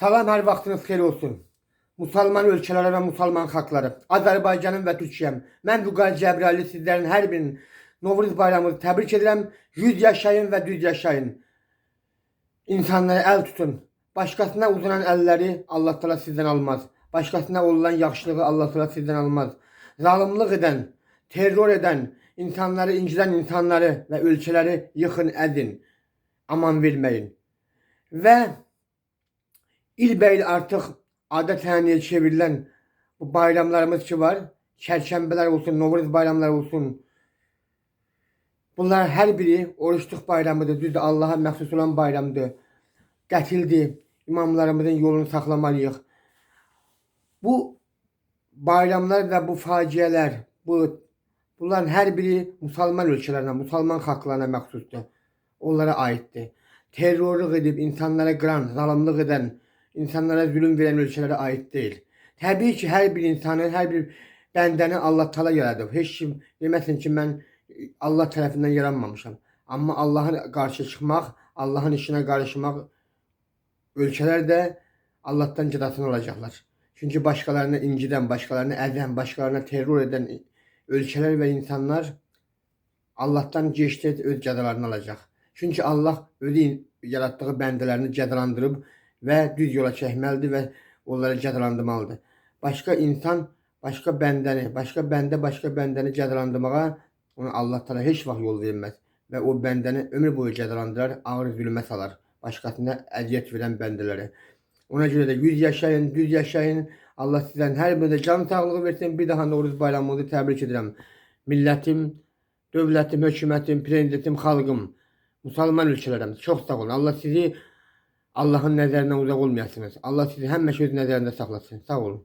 Salam hər vaxtınız xeyir olsun. Müsəlman ölkələri və müsəlman xalqları, Azərbaycanım və Türkiyəm. Mən Vüqar Cəbraylı sizlərin hər birinin Novruz bayramınızı təbrik edirəm. 100 yaşayın və düz yaşayın. İnsanlara əl tutun. Başqasına uzanan əlləri Allah Teala sizdən almaz. Başqasına olunan yaxşılığı Allah Teala sizdən almaz. Zalimlik edən, terror edən, insanları incidən insanları və ölkələri yıxın, əzin. Aman verməyin. Və ilbəil artıq adət ənənəyə çevrilen bu bayramlarımız ki var. Çərşənbələr olsun, Novruz bayramları olsun. Bunlar hər biri oruçluq bayramıdır. Düzdür, Allaha məxsus olan bayramdır. Qətildir. İmamlarımızın yolunu saxlamalıyıq. Bu bayramlar və bu faciələr, bu bunların hər biri müsəlman ölkələrinə, müsəlman xalqlarına məxsusdur. Onlara aiddir. Terrorluq edib insanlara qıran, zalimlik edən, insanlara zulüm verən ölkələrə aid deyil. Təbii ki, hər bir insanın, hər bir bəndəni Allah Taala yaradıb. Heç kim deməsin ki, mən Allah tərəfindən yaranmamışam. Amma Allahın qarşı çıxmaq, Allahın işinə qarışmaq ölkələr də Allahdan cədasını alacaqlar. Çünki başqalarını incidən, başqalarını əzən, başqalarına terror edən ölkələr və insanlar Allahdan gec-tez öz cəzalarını alacaq. Çünki Allah özü yaratdığı bəndələrini cəzalandırıb və düz yola çəkməlidir və onları cəzalandırmalıdır. Başqa insan başqa bəndəni, başqa bəndə başqa bəndəni cəzalandırmağa ona Allah Teala heç vaxt yol verməz və o bəndəni ömür boyu cəzalandırar, ağır zülmə salar başqasına əziyyət verən bəndələri. Ona görə də 100 yaşayın, düz yaşayın. Allah sizdən hər birinizə can sağlığı versin. Bir daha Novruz bayramınızı təbrik edirəm. Millətim, dövlətim, hökumətim, prezidentim, xalqım, müsəlman ölkələrəm. Çox sağ olun. Allah sizi Allahın nəzərindən uzaq olmayasınız. Allah sizi həmişə öz nəzərində saxlasın. Sağ olun.